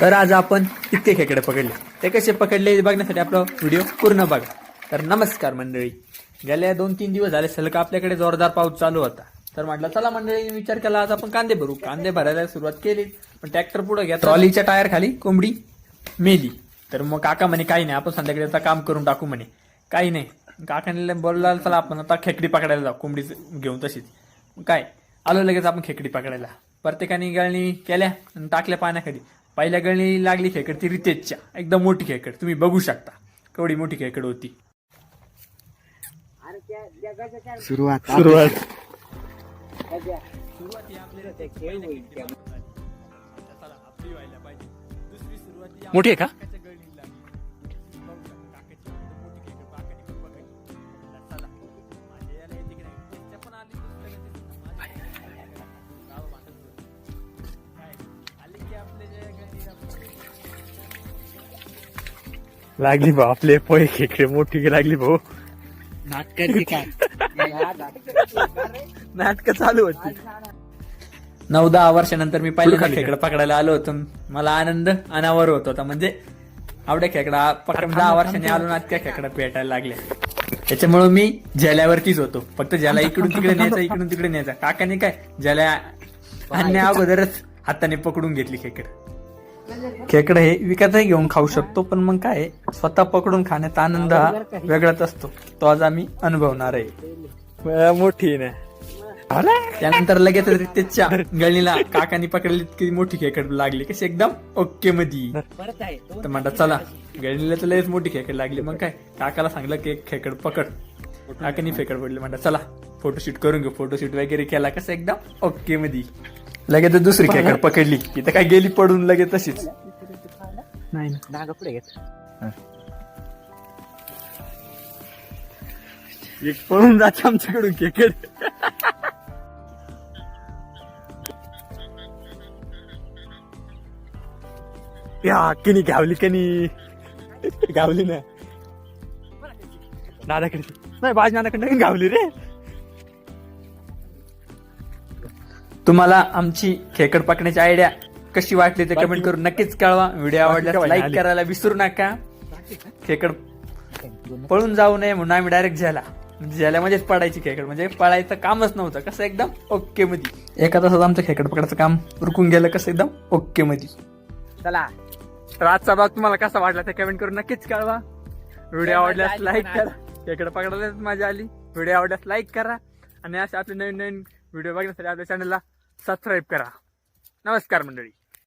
तर आज आपण इतके खेकडे पकडले. ते कसे पकडले बघण्यासाठी आपला व्हिडिओ पूर्ण बघा. तर नमस्कार मंडळी. गेल्या दोन तीन दिवस झाले सलग आपल्याकडे जोरदार पाऊस चालू होता. तर म्हटलं चला मंडळी विचार केला आज आपण कांदे भरू. कांदे भरायला सुरुवात केली. पण ट्रॅक्टर पुढे घ्या ट्रॉलीच्या टायर खाली कोंबडी मेली. तर मग काका म्हणे काही नाही आपण संध्याकाळी आता काम करून टाकू म्हणे. काही नाही. काकाने बोलला चला आपण आता खेकडी पकडायला जाऊ. कोंबडी घेऊन तशीच. काय? आलो लगेच आपण खेकडी पकडायला. प्रत्येकाने गळणी केल्या आणि टाकल्या पाण्याखाली. पहिल्या गळणी लागली खेकड ती रितेजच्या एकदम मोठी खेकड. तुम्ही बघू शकता. केवढी मोठी खेकड होती. सुरुवात. सुरुवात. मोठी आहे का? लागली भाऊ आपले पोहे खेकडे मोठी लागली भाऊ? नाटक चालू होती. नऊ दहा वर्षानंतर मी पहिल्यांदा खेकडं पकडायला आलो होतो. मला आनंद अनावर होत होता. म्हणजे आवड्या खेकडा पकड दहा वर्षांनी आलो ना त्या खेकडा पेटायला लागल्या त्याच्यामुळे मी झेल्यावरतीच होतो. फक्त ज्याला इकडून तिकडे न्यायचा इकडून तिकडे न्यायचा. काकाने काय ज्याला आणण्या अगोदरच हाताने पकडून घेतली खेकड. खेकड हे विकतही घेऊन खाऊ शकतो पण मग काय स्वतः पकडून खाण्यात आनंद हा वेगळाच असतो. तो आज आम्ही अनुभवणार आहे. मोठी ना. त्यानंतर लगेच त्याच्या गळणीला काकानी पकडली की मोठी खेकड लागली. कशी एकदम ओके आहे तर म्हणतात चला गळणीला तर लगेच मोठी खेकड लागली. मग काय काकाला सांगलं की खेकड पकड. काकानी फेकड पडली म्हणतात चला फोटोशूट करून घेऊ. फोटोशूट वगैरे केला कसं एकदम ओके मध्ये लगेच दुसरी खेकड पकडली. इथं काय गेली पडून लगेच तशीच. नाही ना. नाग पुढे घेत. एक पळून जाते आमच्याकडून खेकड या किनी गावली कनी. गावली ना. दादाकडे नाही बाज दादाकडे गावली रे. तुम्हाला आमची खेकड पकण्याची आयडिया कशी वाटली ते कमेंट करून नक्कीच कळवा. व्हिडिओ आवडल्यास लाईक करायला विसरू नका. खेकड पळून जाऊ नये म्हणून आम्ही डायरेक्ट झाला झेल्यामध्येच पडायची खेकड. म्हणजे पळायचं कामच नव्हतं. कसं एकदम ओके मध्ये एका तासात आमचं खेकड पकडायचं काम उरकून गेलं कसं एकदम ओके मध्ये चला. तर आजचा भाग तुम्हाला कसा वाटला ते कमेंट करून नक्कीच कळवा. व्हिडिओ आवडल्यास लाईक करा. खेकड पकडायलाच मजा आली. व्हिडिओ आवडल्यास लाईक करा. आणि असे आपले नवीन नवीन व्हिडिओ बघण्यासाठी आपल्या चॅनलला सबस्क्राईब करा. नमस्कार मंडळी.